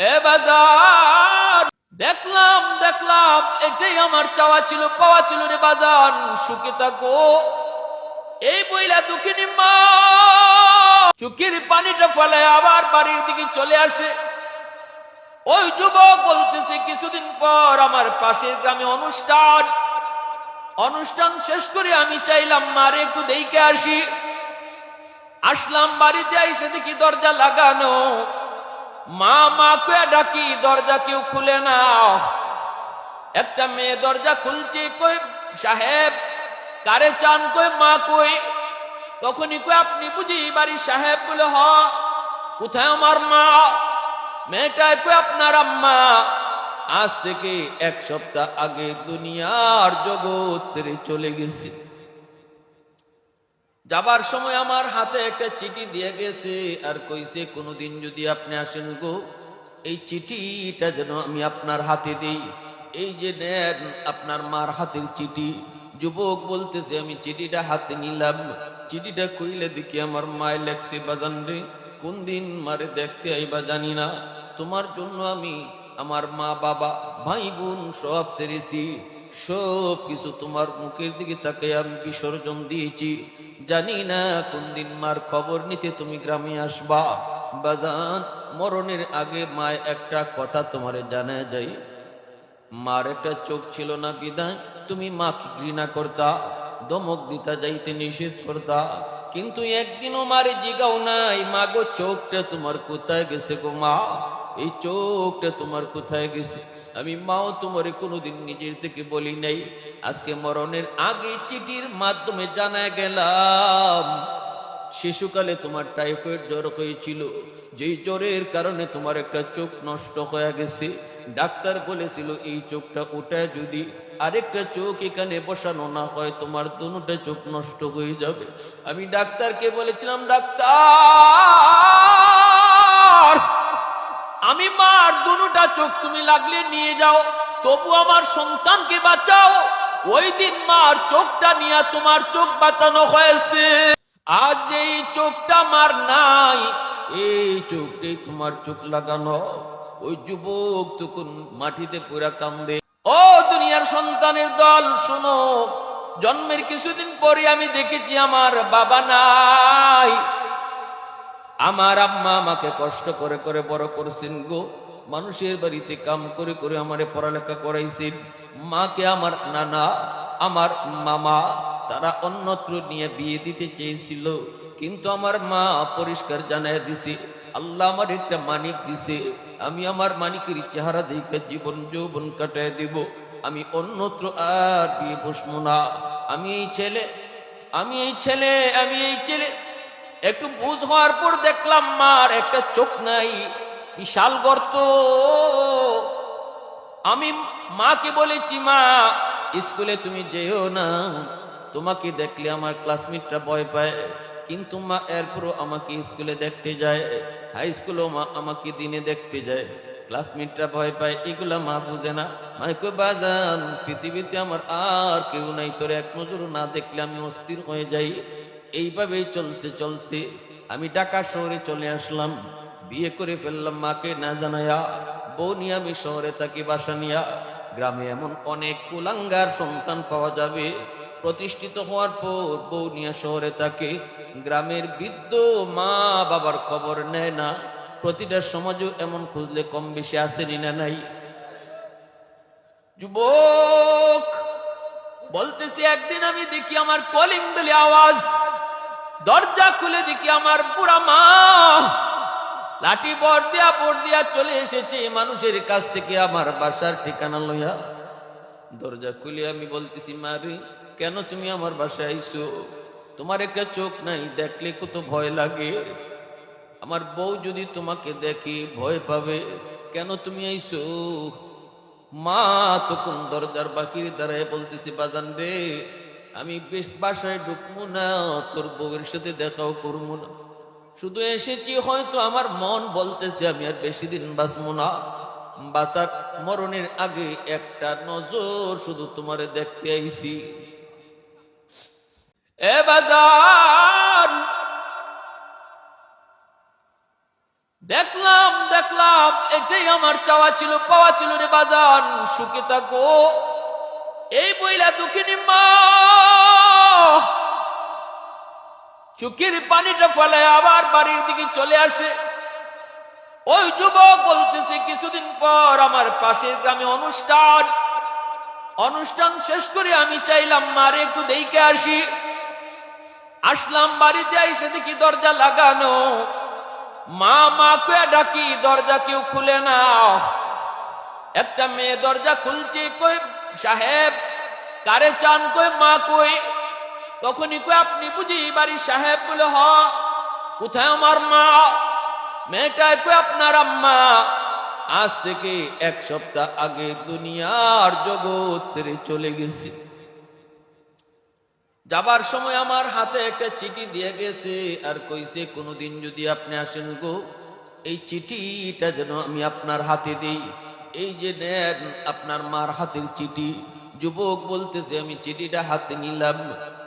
বাজার, দেখলাম দেখলাম, এটাই আমার চাওয়া ছিল, পাওয়া ছিল রে বাজার, সুখে থাকো। এই বইলা দুঃখিনী মা চুকির পানিটা ফলে আবার বাড়ির দিকে চলে আসে। ওই যুবক বলতেছে, কিছুদিন পর আমার পাশের গ্রামে অনুষ্ঠান। অনুষ্ঠান শেষ করে আমি চাইলাম মারে একটু দেখে আসি। আসলাম, বাড়িতে এসে দেখি দরজা লাগানো। মা মা কয়ে ডাকি, দরজা কেউ খুলে না। একটা মেয়ে দরজা খুলছে, কই, সাহেব, কারে চান, কই, মা কই? তখনই কই, আপনি বুঝি বাড়ির সাহেব বলে, হ, কোথায় আমার মা? মেয়েটায় কই, আপনার আম্মা। আজ থেকে এক সপ্তাহ আগে দুনিয়ার জগৎ ছেড়ে চলে গেছে। যাবার সময় আমার হাতে একটা চিঠি দিয়ে গেছে, আর কইছে, কোনোদিন যদি আপনি আসেন গো, এই চিঠিটা যেন আমি আপনার হাতে দিই। এই যে নেন আপনার মার হাতের চিঠি। যুবক বলতেছে, আমি চিঠিটা হাতে নিলাম। চিঠিটা কইলে দেখি আমার মায় লেখছে, বাজান রে, কোন দিন মারে দেখতে আইবা জানি না। তোমার জন্য আমি আমার মা বাবা ভাই বোন সব সেরেছি। সব কিছু তোমার মুখের দিকে তাকে আমি বিসর্জন দিয়েছি। জানি না কোন দিন মার খবর নিতে তুমি গ্রামে আসবা। বাজান, মরণের আগে মায় একটা কথা তোমারে জানা যাই মার একটা চোখ ছিল না বিদায় তুমি মাকে ঘৃণা করতা, দমক দিতা যাইতে নিষেধ করতা। কিন্তু একদিনও মারে জিগাও নাই মা গো চোখটা তোমার কোথায় গেছে গো মা? এই চোখটা তোমার কোথায় গেছে? আমি মাও তোমারে কোনোদিন নিজের থেকে বলি নাই। আজকে মরণের আগে চিঠির মাধ্যমে জানা গেলাম, শিশুকালে তোমার টাইফয়েড জ্বর হয়েছিল। যেই জ্বরের কারণে তোমার একটা চোখ নষ্ট হয়ে গেছে। ডাক্তার বলেছিল, এই চোখটা ওটায় যদি আরেকটা চোখ এখানে বসানো না হয়, তোমার দুটা চোখ নষ্ট হয়ে যাবে। আমি ডাক্তারকে বলেছিলাম, ডাক্তার! আমি মার দুটা চোখ তুমি লাগলে নিয়ে যাও, তবু আমার সন্তানকে বাঁচাও। ওই দিন মার চোখটা নিয়ে তোমার চোখ বাঁচানো হয়েছে। আজ এই চোখটা মার নাই, এই চোখটাই তোমার চোখ লাগানো। ওই যুবক তখন মাটিতে পুরা কান্দে। ও দুনিয়ার সন্তানের দল, শোনো, জন্মের কিছুদিন পরে আমি দেখেছি আমার বাবা নাই। আমার আম্মা আমাকে কষ্ট করে করে বড় করছেন গো। মানুষের বাড়িতে কাম করে করে আমারে পড়ালেখা করাইছেন। মাকে আমার নানা, আমার মামা, তারা অন্যত্র নিয়ে বিয়ে দিতে চেয়েছিল। কিন্তু আমার মা পরিষ্কার জানায় দিছে, আল্লাহ আমার একটা মানিক দিছে। আমি আমার মানিকের চেহারা দেখে জীবন যৌবন কাটায় দিব। আমি অন্যত্র আর বিয়ে বসবো না। আমি এই ছেলে, আমি এই ছেলে, আমি এই ছেলে। একটু বুঝ হওয়ার পর দেখলাম, মার একটা চোখ নাই, বিশাল গর্ত। আমি মাকে বলেছি, মা, স্কুলে তুমি যেও না, তোমাকে দেখলে আমার ক্লাসমেটরা ভয় পায়। কিন্তু মা, এরপরও আমাকে স্কুলে দেখতে যায়, হাই স্কুলেও মা আমাকে দিনে দেখতে যায়। ক্লাসমেটরা ভয় পায়, এগুলা মা বুঝে না। মাইকো বাজান, পৃথিবীতে আমার আর কেউ নাই, তোর এক নজর না দেখলে আমি অস্থির হয়ে যাই। এইভাবেই চলছে চলছে। আমি ঢাকা শহরে চলে আসলাম। বিয়ে করে ফেললাম মাকে, না জানায়া। বউ নিয়ে আমি শহরে থাকি, বাসা নিয়া। গ্রামে এমন অনেক কুলাঙ্গার সন্তান পাওয়া যাবে। প্রতিষ্ঠিত হওয়ার পর বউ নিয়ে শহরে থাকে। গ্রামের বৃদ্ধ মা বাবার খবর নেয় না। প্রতিটা সমাজও এমন খুঁজলে কম বেশি আসেনি না নাই। যুবক, বলতেছি একদিন আমি দেখি আমার কলিং বেলে আওয়াজ। দরজা খুলে দেখি আমার বুড়া মা। লাঠি বর দিয়া বর দিয়া চলে এসেছে। মানুষের কাছ থেকে আমার বাসার ঠিকানা লইয়া দরজা খুলে আমি বলতেছি মারি কেন তুমি আমার বাসায় আইসো তোমার একটা চোখ নাই, দেখলে কত ভয় লাগে। আমার বউ যদি তোমাকে দেখে ভয় পাবে, কেন তুমি আইসো মা তখন দরজার বাকির দাঁড়ায় বলতেছি, বাজান রে আমি বেশ বাসায় ঢুকবো না, তোর বউয়ের সাথে দেখাও করব না। শুধু এসেছি, হয়তো আমার মন বলতেছে আমি আর বেশি দিন বাঁচবো না। বাসার মরণের আগে একটা নজর শুধু তোমারে দেখতে আইছি। এ বাজার! দেখলাম দেখলাম, এটাই আমার চাওয়া ছিল, পাওয়া ছিল রে বাজান সুখে থাকো। এই বইলা দুঃখিনী মা। চোখের পানিটা ফলে আবার বাড়ির দিকে চলে আসে। ওই যুবক বলতেছে, কিছুদিন পর আমার পাশের গ্রামে অনুষ্ঠান। অনুষ্ঠান শেষ করে আমি চাইলাম, মারে, একটু দেখে আসি। আসলাম বাড়িতে এসে দেখি দরজা লাগানো। মা মা কয়ে ডাকি, দরজা কেউ খুলে না একটা মেয়ে দরজা খুলছে কই সাহেব, কারে চান কই, মা কই? তখনই কই, আপনি বুঝি বাড়ির সাহেব বলে, হ, কোথায় আমার মা? মেয়েটায় কই, আপনার আম্মা। আজ থেকে এক সপ্তাহ আগে দুনিয়ার জগৎ ছেড়ে চলে গেছে। যাবার সময় আমার হাতে একটা চিঠি দিয়ে গেছে, আর কইছে, কোনোদিন যদি আপনি আসেন গো, এই চিঠিটা যেন আমি আপনার হাতে দিই। এই যে নেন আপনার মার হাতের চিঠি। যুবক বলতেছে, আমি চিঠিটা হাতে নিলাম।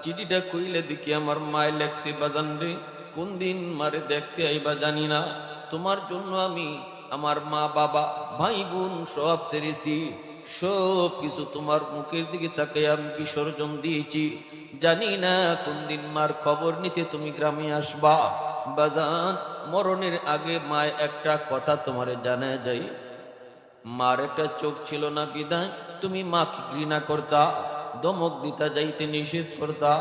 চিঠিটা কইলে দেখি আমার মায় লেখছে, বাজান রে, কোন দিন মারে দেখতে আইবা জানি না। তোমার জন্য আমি আমার মা, বাবা, ভাই বোন সব সেরেছি। সব কিছু তোমার মুখের দিকে তাকে আমি বিসর্জন দিয়েছি। জানি না কোন দিন মার খবর নিতে তুমি গ্রামে আসবা। বাজান, মরণের আগে মায় একটা কথা তোমারে জানা যাই। মার একটা চোখ ছিল না বিদায় তুমি মাকে ঘৃণা করতা, দমক দিতা যাইতে নিষেধ করতা।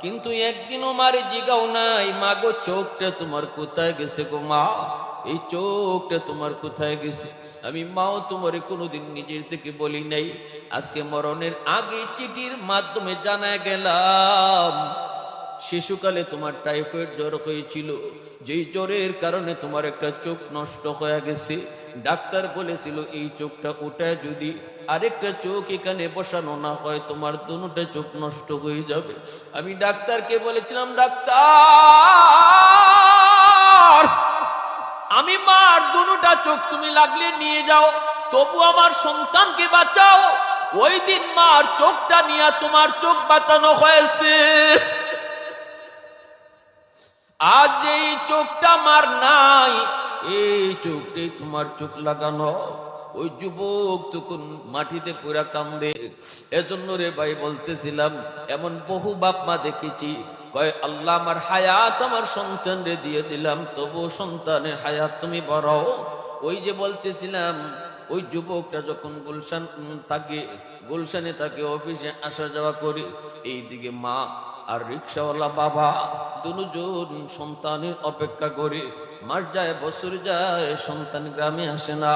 কিন্তু একদিনও মারে জিগাও নাই মা গো চোখটা তোমার কোথায় গেছে গো মা? এই চোখটা তোমার কোথায় গেছে? আমি মাও তোমারে কোনোদিন নিজের থেকে বলি নাই। আজকে মরণের আগে চিঠির মাধ্যমে জানা গেলাম শিশুকালে তোমার টাইফয়েড জ্বর হয়েছিল। যেই জ্বরের কারণে তোমার একটা চোখ নষ্ট হয়ে গেছে। ডাক্তার বলেছিল, এই চোখটা ওটায় যদি আরেকটা চোখ এখানে বসানো না হয়, তোমার দুটা চোখ নষ্ট হয়ে যাবে। আমি ডাক্তারকে বলেছিলাম, ডাক্তার, আমি মার দুটা চোখ তুমি লাগলে নিয়ে যাও, তবু আমার সন্তানকে বাঁচাও। ওই দিন মার চোখটা নিয়ে তোমার চোখ বাঁচানো হয়েছে। আজ এই চোখটা মার নাই, এই চোখটাই তোমার চোখ লাগানো। ওই যুবক তখন মাটিতে পুরা কান্দে। এজন্য রে ভাই বলতেছিলাম, এমন বহু বাপ মা দেখেছি। কয়, আল্লাহ আমার হায়াত, আমার সন্তান রে দিয়ে দিলাম। তবু সন্তানের হায়াত তুমি বড় ওই যে বলতেছিলাম, ওই যুবকটা যখন গুলশান থাকে গুলশানে থাকে অফিসে আসা যাওয়া করে, এইদিকে মা আর রিক্সাওয়ালা বাবা দুজন সন্তানের অপেক্ষা করে। মাস যায় বছর যায়, সন্তান গ্রামে আসে না।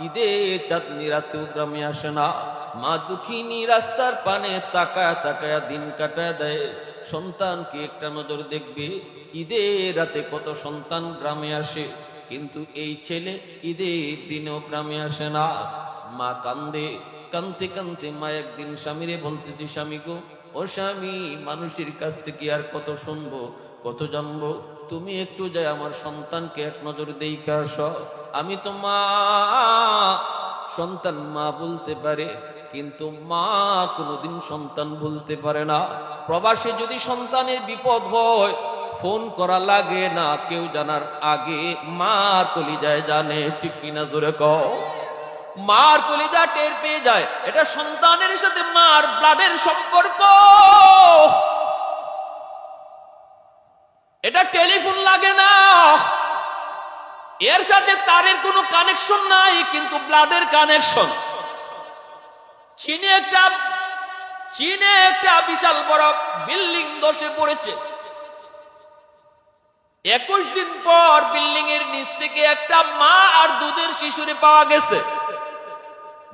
ঈদে চাঁদনি রাতেও গ্রামে আসে না। মা দুঃখিনী রাস্তার পানে তাকায় তাকায় দিন কাটায় দেয়। সন্তানকে একটা নজর দেখবে। ঈদে রাতে কত সন্তান গ্রামে আসে। কিন্তু এই ছেলে ঈদের দিনেও গ্রামে আসে না। মা কান্দে, কানতে কানতে মা একদিন স্বামীরে বলতেছি, স্বামী গো ও স্বামী, মানুষের কাছ থেকে আর কত শুনব, কত জানব? তুমি একটু যাই আমার সন্তানকে এক নজর দেখে আস। আমি তো মা, সন্তান মা বলতে পারে, কিন্তু মা কোনোদিন সন্তান বলতে পারে না। প্রবাসে যদি সন্তানের বিপদ হয়, ফোন করা লাগে না, কেউ জানার আগে মা কলিজায় জানে, ঠিক কিনা জোরে কও। মার কলিজা টের পেয়ে যায়। এটা সন্তানের সাথে মার ব্লাডের সম্পর্ক। এটা টেলিফোন লাগে না। এর সাথে তারের কোনো কানেকশন নাই, কিন্তু ব্লাডের কানেকশন চীনে একটা চীনে একটা বিশাল বড় বিল্ডিং ধসে পড়েছে। একুশ দিন পর বিল্ডিং এর নিচ থেকে একটা মা আর দুধের শিশুরে পাওয়া গেছে।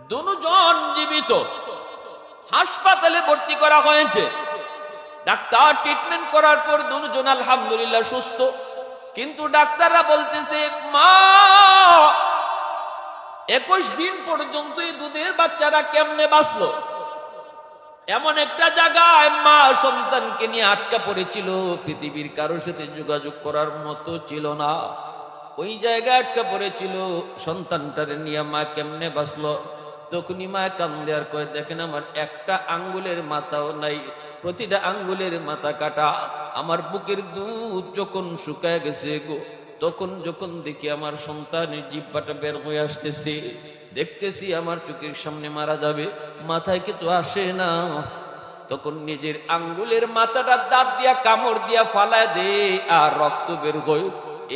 দুজন জীবিত। হাসপাতালে ভর্তি করা হয়েছে। ডাক্তার ট্রিটমেন্ট করার পর দুজন আলহামদুলিল্লাহ সুস্থ। কিন্তু ডাক্তাররা বলতেছে, মা, একুশ দিন পর্যন্ত দুধের বাচ্চারা কেমনে বাঁচলো? এমন একটা জায়গায় মা সন্তানকে নিয়ে আটকা পড়েছিল। পৃথিবীর কারোর সাথে যোগাযোগ করার মতো ছিল না। ওই জায়গায় আটকা পড়েছিল। সন্তানটারে নিয়ে মা কেমনে বাঁচলো? তখনই মা কান্দে আর কয়ে, দেখেন আমার একটা আঙ্গুলের মাথাও নাই, প্রতিটা আঙ্গুলের মাথা কাটা, আমার বুকের দুধ যখন শুকায় গেছে গো, তখন যখন দেখি আমার সন্তানের জিব্বাটা বের হয়ে আসতেছে, দেখতেছি আমার চোখের সামনে মারা যাবে, মাথায় কিন্তু আসে না? তখন নিজের আঙ্গুলের মাথাটা দাঁত দিয়া, কামড় দিয়া ফালায় দে আর রক্ত বের হয়,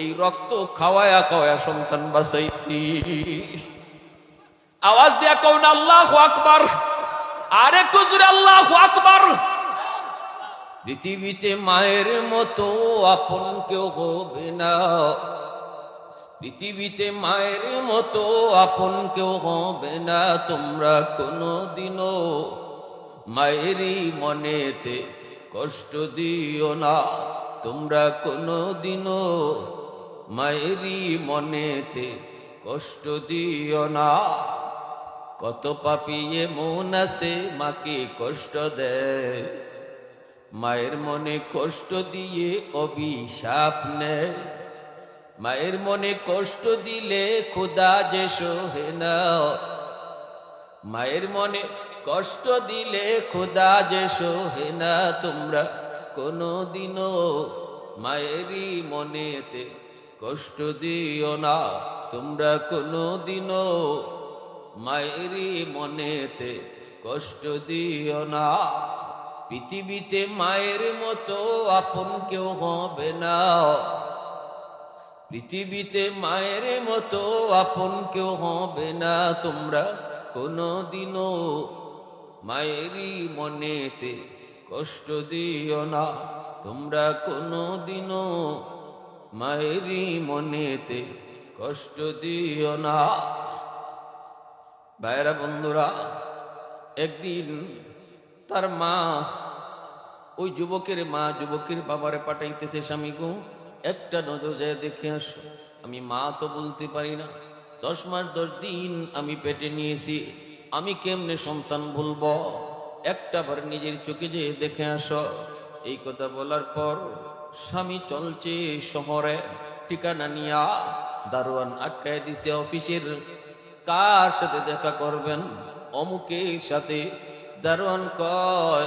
এই রক্ত খাওয়ায়া খাওয়ায়া সন্তান বাঁচাইছি। আওয়াজ দিয়া কৌন আল্লাহ আকবার। আরে কুজুর আল্লাহ আকবার। পৃথিবীতে মায়ের মতো আপন কেউ হবে না। পৃথিবীতে মায়ের মতো আপন কেউ হবে না। তোমরা কোনো দিনও মায়েরই মনেতে কষ্ট দিও না। তোমরা কোনো দিনও মায়েরই মনেতে কষ্ট দিও না। কত পাপিয়ে মন আছে, মাকে কষ্ট দেয়। মায়ের মনে কষ্ট দিয়ে অভিশাপ নেয়। মায়ের মনে কষ্ট দিলে খুদা যে সোহে না। মায়ের মনে কষ্ট দিলে খুদা যে সোহে না। তোমরা কোনো দিনও মায়েরই মনেতে কষ্ট দিও না। তোমরা কোনো দিনও মায়েরই মনেতে কষ্ট দিও না। পৃথিবীতে মায়ের মতো আপন কেউ হবে না। পৃথিবীতে মায়ের মতো আপন কেউ হবে না তোমরা কোনো দিনও মায়েরই মনেতে কষ্ট দিও না, তোমরা কোনো দিনও মায়েরই মনেতে কষ্ট দিও না। ভাইরা বন্ধুরা, একদিন তার মা ওই যুবকের মা যুবকের বাবারে পাঠাইতেছে, স্বামী গো, একটা নজর যায় দেখে আসো। আমি মা তো বলতে পারি না। দশ মাস, দশ দিন আমি পেটে নিয়েছি। আমি কেমনে সন্তান বলব? একটা বার নিজের চোখে যেয়ে দেখে আসো। এই কথা বলার পর স্বামী চলছে শহরে ঠিকানা নিয়া দারোয়ান আটকায় দিছে অফিসের কার সাথে দেখা করবেন? অমুকের সাথে। দারোয়ান কয়,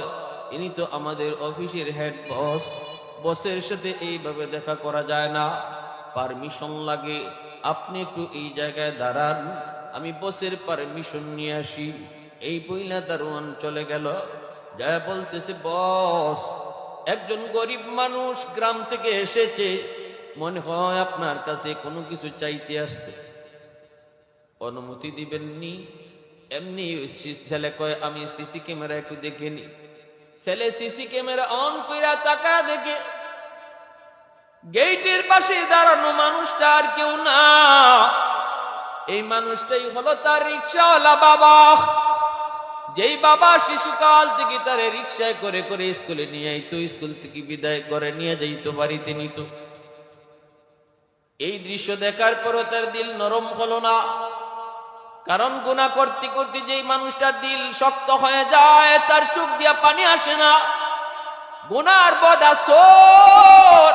ইনি তো আমাদের অফিসের হেড বস বসের সাথে এইভাবে দেখা করা যায় না। পারমিশন লাগে। আপনি একটু এই জায়গায় দাঁড়ান। আমি বসের পারমিশন নিয়ে আসি। এই বইলা দারোয়ান চলে গেল। যা বলতেছে, বস, একজন গরিব মানুষ গ্রাম থেকে এসেছে। মনে হয় আপনার কাছে কোনো কিছু চাইতে আসছে। অনুমতি দিবেননি। এমনি ছেলে কয়, আমি সিসি ক্যামেরা একটু দেখে নি ছেলে সিসি ক্যামেরা অন কইরা তাকা দেখে গেটের পাশে দাঁড়ানো মানুষটা আর কেউ না। এই মানুষটাই হলো তার রিক্সাওয়ালা বাবা। যেই বাবা শিশুকাল থেকে তার রিক্সায় করে করে স্কুলে নিয়ে আইতো, স্কুল থেকে বিদায় করে নিয়ে যাইতো বাড়িতে নিত। এই দৃশ্য দেখার পরও তার দিল নরম হলো না। কারণ গুণা করতে করতে যেই মানুষটার দিল শক্ত হয়ে যায়, তার চোখ দিয়া পানি আসে না। গুনার বদাসর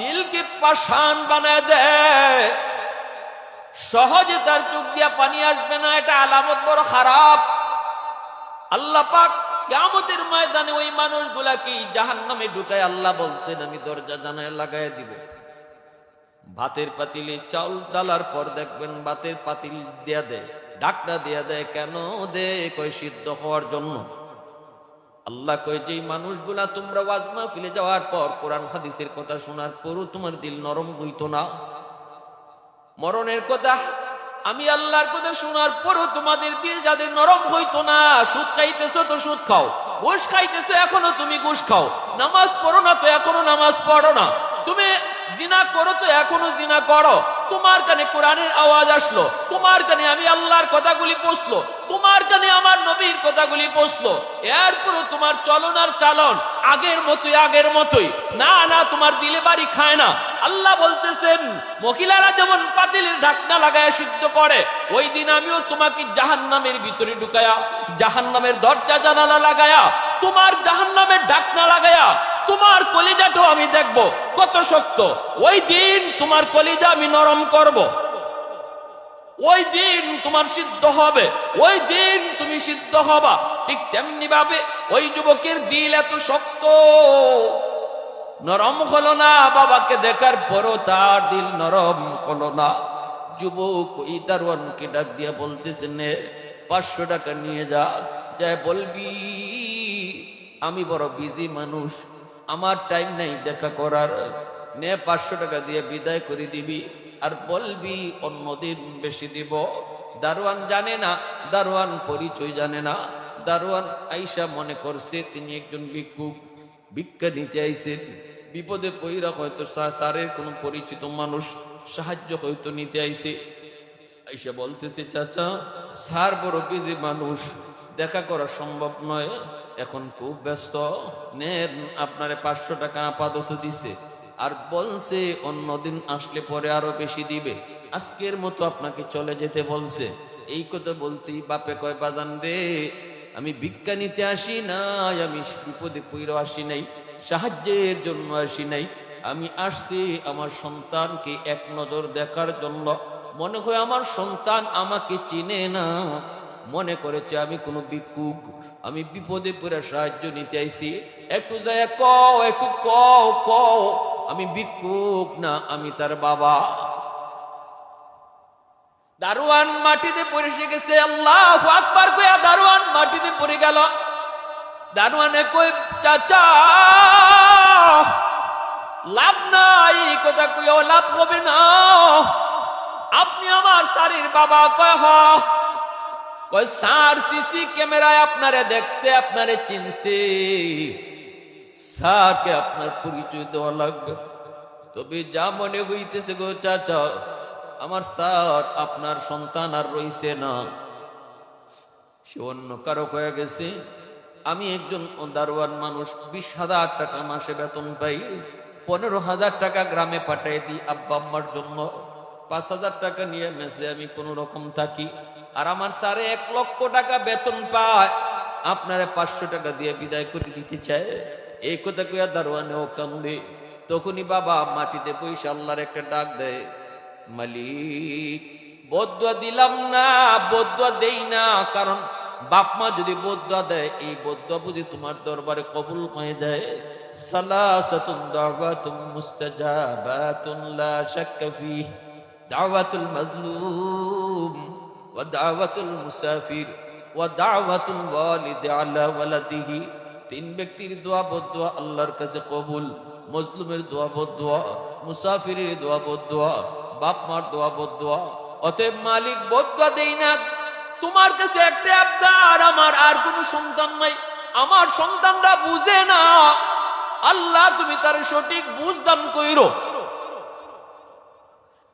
দিলকে পাষাণ বানায় দেয়। সহজে তার চোখ দিয়া পানি আসবে না, এটা আলামত বড় খারাপ। আল্লাহ পাক কেমতের ময়দানে ওই মানুষগুলাকে জাহান নামে ঢুকায় আল্লাহ বলছেন, আমি দরজা জানায় লাগাই দিব। ভাতের পাতিলে চাউল ডালার পর দেখবেন ভাতের পাতিল দিয়া দেয় ডাকটা দিয়া দেয়, কেন দে? কই সিদ্ধ হওয়ার জন্য। আল্লাহ কয় যে মানুষগুলা তোমরা ওয়াজমা ফিলে যাওয়ার পর কোরআন হাদিসের কথা শোনার পরও তোমার দিল নরম হইতো না। মরণের কথা, আমি আল্লাহর কথা শোনার পরও তোমাদের দিল যাদের নরম হইতো না, সুদ খাইতেছো তো সুদ খাও, ঘুষ খাইতেছো এখনও তুমি ঘুষ খাও, নামাজ পড়ো না তো এখনও নামাজ পড়ো না। তুমি জিনা করো তো এখনও জিনা করো। তোমার কানে কোরআনের আওয়াজ আসলো, তোমার কানে আমি আল্লাহর কথাগুলি পৌঁছলো, তোমার কানে আমার নবীর কথাগুলি পৌঁছলো। এরপরও তোমার চলন আর চালন আগের মতোই আগের মতোই। না না, তোমার দিলে বাড়ি খায় না। আল্লাহ বলতেছেন, মহিলারা যেমন পাতিলের ঢাকনা লাগায় সিদ্ধ করে, ওই দিন আমিও তোমাকে জাহান নামের ভিতরে ঢুকায়া জাহান নামের দরজা জানালা লাগায়া, তোমার জাহান নামের ঢাকনা লাগায়া তোমার কলিজাটাও আমি দেখব। কত শক্ত। ওই দিন তোমার কলিজা আমি নরম করব। ওই দিন তোমার সিদ্ধ হবে। ওই দিন তুমি সিদ্ধ হবা। ঠিক তেমনি ভাবে ওই যুবকের দিল এত শক্ত। নরম হলো না, বাবাকে দেখার পরও তার দিল নরম হলো না। যুবক ওই দারোয়ানকে ডাক দিয়া বলতেছে, নে, পাঁচশো টাকা নিয়ে যা। যায় বলবি, আমি বড় বিজি মানুষ। আমার টাইম নাই দেখা করার। নে পাঁচশো টাকা দিয়ে বিদায় করে দিবি। আর বলবি, অন্যদিন বেশি দিব। দারোয়ান জানে না, দারোয়ান পরিচয় জানে না। দারোয়ান আইসা মনে করছে, তিনি একজন ভিক্ষুক। ভিক্ষা নিতে আইছেন। বিপদে পইরা হয়তো স্যারের কোনো পরিচিত মানুষ সাহায্য হয়তো নিতে আইসে আইসা বলতেছে, চাচা, স্যার বড় বিজি মানুষ। দেখা করা সম্ভব নয়। এখন খুব ব্যস্ত। নেন, আপনারে পাঁচশো টাকা আপাতত দিছে। আর বলছে, অন্যদিন আসলে পরে আরও বেশি দিবে। আজকের মতো আপনাকে চলে যেতে বলছে। এই কথা বলতেই বাপে কয়, বাজান রে, আমি ভিক্ষা নিতে আসি নাই, আমি বিপদে পইর আসি নাই, সাহায্যের জন্য আসি নাই। আমি আসছি আমার সন্তানকে এক নজর দেখার জন্য। মনে হয় আমার সন্তান আমাকে চিনে না। মনে করেছে, আমি কোনো ভিক্ষুক, আমি বিপদে পড়ে সাহায্য নিতে আইছি। একটু যায় কও, একটু কও কও, আমি ভিক্ষুক না, আমি তার বাবা। দারোয়ান মাটিতে পড়ে এসে গেছে, আল্লাহ আকবার কইয়া দারোয়ান মাটিতে পড়ে গেল। দারোয়ানে কই চাচা, লাভ নাই কথা কইও লাভ হবে না। আপনি আমার স্যারের বাবা, কয় কয় স্যার সিসি ক্যামেরায় আপনারে দেখছে, আপনারে চিনছে। স্যারকে আপনার পরিচয় দেওয়া লাগবে। তবে যা মনে হইতেছে গো চাচা, আমার স্যার আপনার সন্তান আর রইছে না। সে অন্য কারও হয়ে গেছে। আমি একজন দারোয়ান মানুষ, বিশ হাজার টাকা মাসে বেতন পাই। পনেরো হাজার টাকা গ্রামে পাঠিয়ে দিই আব্বা আম্মার জন্য। পাঁচ হাজার টাকা নিয়ে মেসে আমি কোনো রকম থাকি। আর আমার স্যারে এক লক্ষ টাকা বেতন পায়। আপনারা পাঁচশো টাকা দিয়ে বিদায় করে দিতে চায়। এই কথা কইয়া ও কান্দে। তখনই বাবা মাটিতে পয়সা আল্লাহর একটা ডাক দেয়, মালিক, বদুয়া দিলাম না, বদুয়া দেই না। কারণ বাপ মা যদি বদুয়া দেয়, এই বদুয়া বুঝি তোমার দরবারে কবুল হয়ে যায়। সালাসাতুন দাওয়াতুম মুস্তাজাবাতুন, লা শাক্কা ফিহ। দাওয়াতুল মাজলুম। ওয়া দাওয়াতুল মুসাফির ওয়া দাওয়াতুল ওয়ালিদ আলা ওয়ালাদিহি। তিন ব্যক্তির দোয়া বদুয়া আল্লাহর কাছে কবুল, মজলুমের দোয়া বদুয়া, মুসাফিরের দোয়া বদুয়া, বাপ মার দোয়া বদুয়া। অতএব মালিক বদুয়া দেই না, তোমার কাছে একটা আবদার, আমার আর কোনো সন্তান নাই, আমার সন্তানরা বুঝে না। আল্লাহ তুমি তার সঠিক বুঝদান কইরো।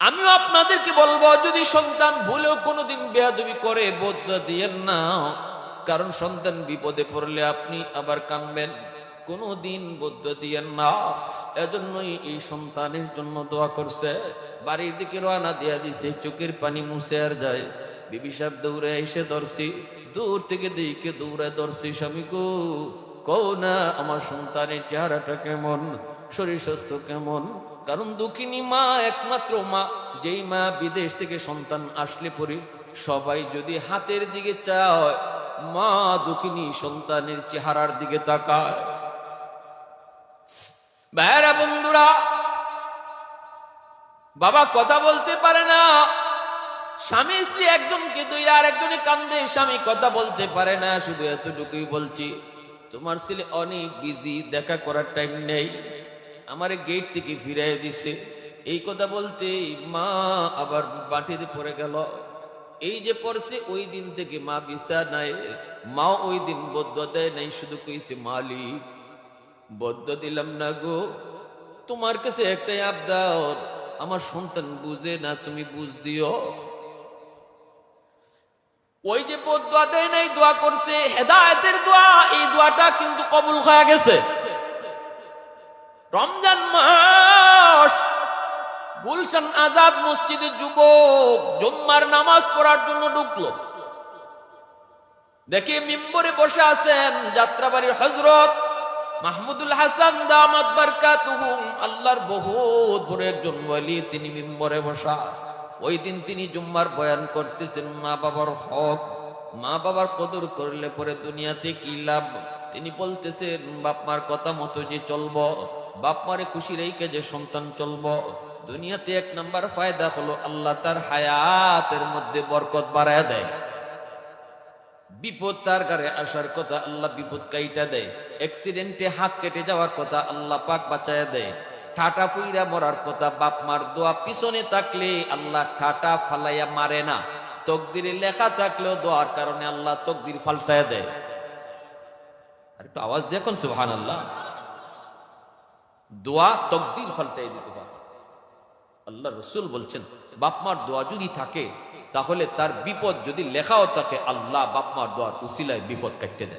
আমিও আপনাদেরকে বলব, যদি সন্তান ভুলেও কোনোদিন বেয়াদবি করে, বদলা দিয়েন না। কারণ সন্তান বিপদে পড়লে আপনি আবার কানবেন কোনোদিন বদ্ধ দিয়েন না। এজন্যই এই সন্তানের জন্য দোয়া করছে। বাড়ির দিকে রওনা দিয়া দিছে, চোখের পানি মুছে আর যায়। বিবি সাহেব দৌড়ে এসে ধরছি। দূর থেকে দিকে দৌড়ে ধরছি, স্বামী গো, কও না, আমার সন্তানের চেহারাটা কেমন? শরীর স্বাস্থ্য কেমন? কারণ দুঃখিনী মা একমাত্র মা। যেই মা বিদেশ থেকে সন্তান আসলে পরে সবাই যদি হাতের দিকে চায়, মা দুঃখিনী সন্তানের চেহারার দিকে তাকায়। ভাইরা বন্ধুরা, বাবা কথা বলতে পারে না। স্বামী স্ত্রী একজনকে দুই আর একজনে কান্দে, স্বামী কথা বলতে পারে না, শুধু এতটুকুই বলছি, তোমার ছেলে অনেক বিজি দেখা করার টাইম নেই। আমারে গেট থেকে ফিরাই দিছে। এই কথা বলতে মা আবার বাটিতে পড়ে গেল। এই যে পড়ছে, ওই দিন থেকে মা বিছা নাই মা ওই দিন বদ্ধ দেয় নাই, শুধু কইছে, মালিক, বদ্ধ দিলাম না গো। তোমার কাছে একটাই আবদার, আমার সন্তান বুঝে না, তুমি বুঝ দিও। ওই যে দোয়া দেয় নাই, দোয়া করছে, হেদায়েতের দোয়া, এই দোয়াটা কিন্তু কবুল হয়ে গেছে। রমজান মাস। গুলশান আজাদ মসজিদে যুবক জুম্মার নামাজ পড়ার জন্য ঢুকলো। দেখি মিম্বরে বসে আছেন যাত্রাবাড়ির হজরত মাহমুদুল হাসান দামাত বারকাতুহুম। আল্লাহর বহুত বড় একজন ওয়ালি, তিনি মিম্বরে বসা। ওই দিন তিনি জুম্মার বয়ান করতেছেন, মা বাবার হক, মা বাবার কদর করলে পরে দুনিয়াতে কি লাভ? তিনি বলতেছেন, বাপ মার কথা মতো যে চলবো। বাপ মারে খুশি রেখে যে সন্তান চলবো, দুনিয়াতে এক নাম্বার ফায়দা হলো আল্লাহ তার হায়াতের মধ্যে বরকত বাড়ায় দেয়। বিপদ তার গারে আসার কথা আল্লাহ বিপদ কাইটা দেয়। অ্যাক্সিডেন্টে হাত কেটে যাওয়ার কথা আল্লাহ পাক বাঁচায় দেয়। ঠাটা ফুইরা মরার কথা বাপ মার দোয়া পিছনে থাকলে আল্লাহ ঠাটা ফালাইয়া মারে না। তকদিরে লেখা থাকলেও দোয়ার কারণে আল্লাহ তকদির ফাল্টায় দেয়। আর একটু আওয়াজ দেখুন সুহান আল্লাহ দোয়া তকদির ফাল্টাই দিতে পারে আল্লাহ রসুল বলছেন বাপমার দোয়া যদি থাকে, তাহলে তার বিপদ যদি লেখাও থাকে, আল্লাহ বাপমার দোয়া তুসিলায় বিপদ কাটতে দেয়।